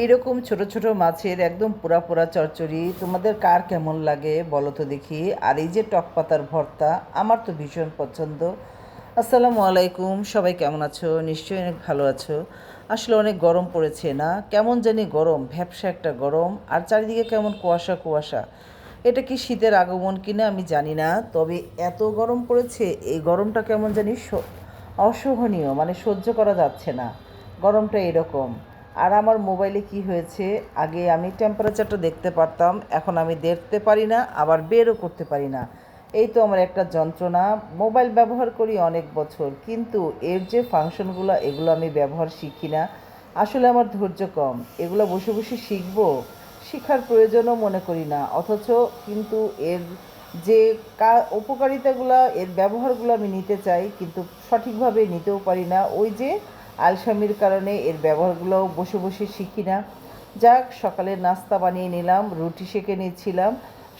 এইরকম ছোট ছোট মাছের একদম পুরা পুরা চচ্চড়ি, তোমাদের কার কেমন লাগে বলো তো দেখি। আর এই যে টক পাতার ভর্তা, আমার তো ভীষণ পছন্দ। আসসালামু আলাইকুম, সবাই কেমন আছো? নিশ্চয়ই অনেক ভালো আছো। আসলে অনেক গরম পড়েছে না? কেমন জানি গরম, ভ্যাবসা একটা গরম। আর চারিদিকে কেমন কুয়াশা কুয়াশা। এটা কি শীতের আগমন কিনা আমি জানি না, তবে এত গরম পড়েছে, এই গরমটা কেমন জানি অসহনীয় মানে সহ্য করা যাচ্ছে না। গরমটা এরকম। আর আমার মোবাইলে কি হয়েছে? আগে আমি টেম্পারেচারটা দেখতে পারতাম, এখন আমি দেখতে পারি না, আবার বেরও করতে পারি না। এই তো আমার একটা যন্ত্রণা। মোবাইল ব্যবহার করি অনেক বছর, কিন্তু এর যে ফাংশনগুলো, এগুলো আমি ব্যবহার শিখি না। আসলে আমার ধৈর্য কম। এগুলো বসে বসে শিখব? শিখার প্রয়োজনও মনে করি না। অথচ কিন্তু এর যে কা, উপকারিতাগুলো, এর ব্যবহারগুলো আমি নিতে চাই, কিন্তু সঠিকভাবে নিতেও পারি না। ওই যে আলসামির কারণে এর ব্যবহারগুলো বসে বসে শিখি না। যাক সকালে নাস্তা বানিয়ে নিলাম, রুটি সেঁকে নিচ্ছিলাম,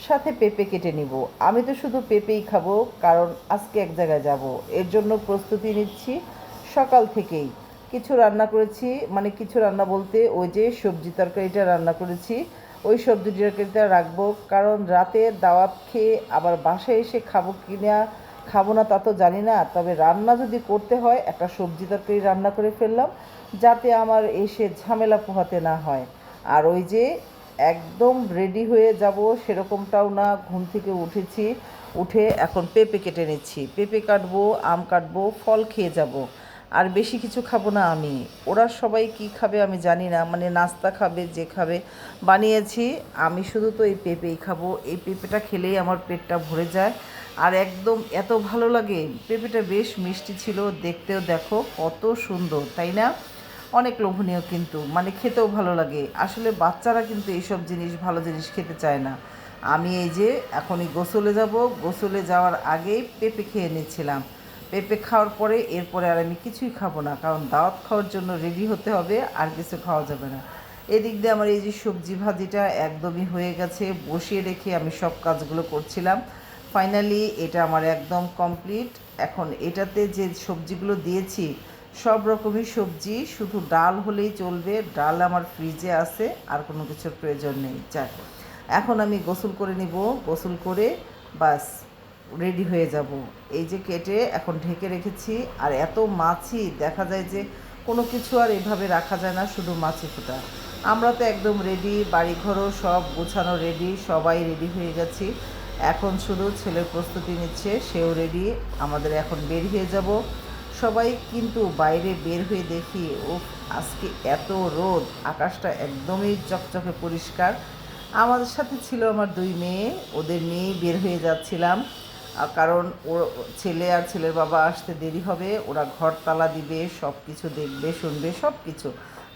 সাথে পেঁপে কেটে নিব। আমি তো শুধু পেঁপেই খাব, কারণ আজকে এক জায়গায় যাব। এর জন্য প্রস্তুতি নিচ্ছি সকাল থেকেই। কিছু রান্না করেছি মানে কিছু রান্না বলতে ওই যে সবজি তরকারিটা রান্না করেছি, ওই সবজি তরকারিটা রাখব, কারণ রাতে দাওয়াত খেয়ে আবার বাসায় এসে খাব কিনা খাব না তা তো জানি না, তবে রান্না যদি করতে হয়, একটা সবজি তরকারি রান্না করে ফেললাম, যাতে আমার এসে ঝামেলা পোহাতে না হয়। আর ওই যে একদম রেডি হয়ে যাব সেরকমটাও না, ঘুম থেকে উঠেছি, উঠে এখন পেঁপে কেটে নিচ্ছি। পেঁপে কাটবো, আম কাটবো, ফল খেয়ে যাব। আর বেশি কিছু খাব না আমি। ওরা সবাই কি খাবে আমি জানি না মানে নাস্তা খাবে, যে খাবে, বানিয়েছি। আমি শুধু তো এই পেঁপেই খাব। এই পেঁপেটা খেলেই আমার পেটটা ভরে যায়। আর একদম এত ভালো লাগে। পেঁপেটা বেশ মিষ্টি ছিল, দেখতেও দেখো কত সুন্দর, তাই না? অনেক লোভনীয় কিন্তু মানে খেতেও ভালো লাগে। আসলে বাচ্চারা কিন্তু এইসব জিনিস, ভালো জিনিস খেতে চায় না। আমি এই যে এখনই গোসলে যাব, গোসলে যাওয়ার আগেই পেঁপে খেয়ে নিচ্ছিলাম। পেঁপে খাওয়ার পরে এরপরে আর আমি কিছুই খাব না, কারণ দাওয়াত খাওয়ার জন্য রেডি হতে হবে, আর কিছু খাওয়া যাবে না। এদিক দিয়ে আমার এই যে সবজি ভাজিটা একদমই হয়ে গেছে, বসিয়ে রেখে আমি সব কাজগুলো করছিলাম। ফাইনালি এটা আমার একদম কমপ্লিট এখন এটাতে যে সবজিগুলো দিয়েছি, সব রকমই সবজি, শুধু ডাল হলেই চলবে। ডাল আমার ফ্রিজে আছে, আর কোনো কিছুর প্রয়োজন নেই। যাক, এখন আমি গোসল করে নিব। গোসল করে বাস রেডি হয়ে যাব। এই যে কেটে এখন ঢেকে রেখেছি, আর এত মাছি, দেখা যায় যে কোনো কিছু আর এভাবে রাখা যায় না, শুধু মাছি ফোটা। আমরা তো একদম রেডি বাড়িঘরও সব গোছানো রেডি সবাই রেডি হয়ে গেছি। এখন শুধু ছেলের প্রস্তুতি নিচ্ছে, সেও রেডি আমাদের এখন বের হয়ে যাব। সবাই কিন্তু বাইরে বের হয়ে দেখি ও আজকে এত রোদ, আকাশটা একদমই চকচকে পরিষ্কার। আমাদের সাথে ছিল আমার দুই মেয়ে, ওদের নিয়েই বের হয়ে যাচ্ছিলাম। কারণ ও, ছেলে আর ছেলের বাবা আসতে দেরি হবে, ওরা ঘর তালা দিবে সব কিছু দেখবে, শুনবে সব কিছু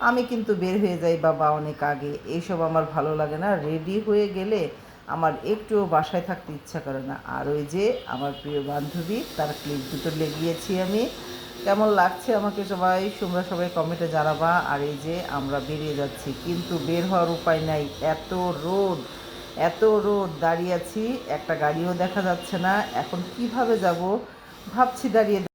আমি কিন্তু বের হয়ে যাই বাবা অনেক আগে এইসব আমার ভালো লাগে না। রেডি হয়ে গেলে আমার একটুও বাসায় থাকতে ইচ্ছা করে না। আর ওই যে আমার প্রিয় বান্ধবী, তার ক্লিপ দুটো লেগিয়েছি আমি। কেমন লাগছে আমাকে সবাই? তোমরা সবাই কমেন্টে জানাবা। আর এই যে আমরা বেরিয়ে যাচ্ছি, কিন্তু বের হওয়ার উপায় নাই। এত রোদ এত রোদ দাঁড়িয়ে আছি, একটা গাড়িও দেখা যাচ্ছে না। এখন কীভাবে যাব? ভাবছি দাঁড়িয়ে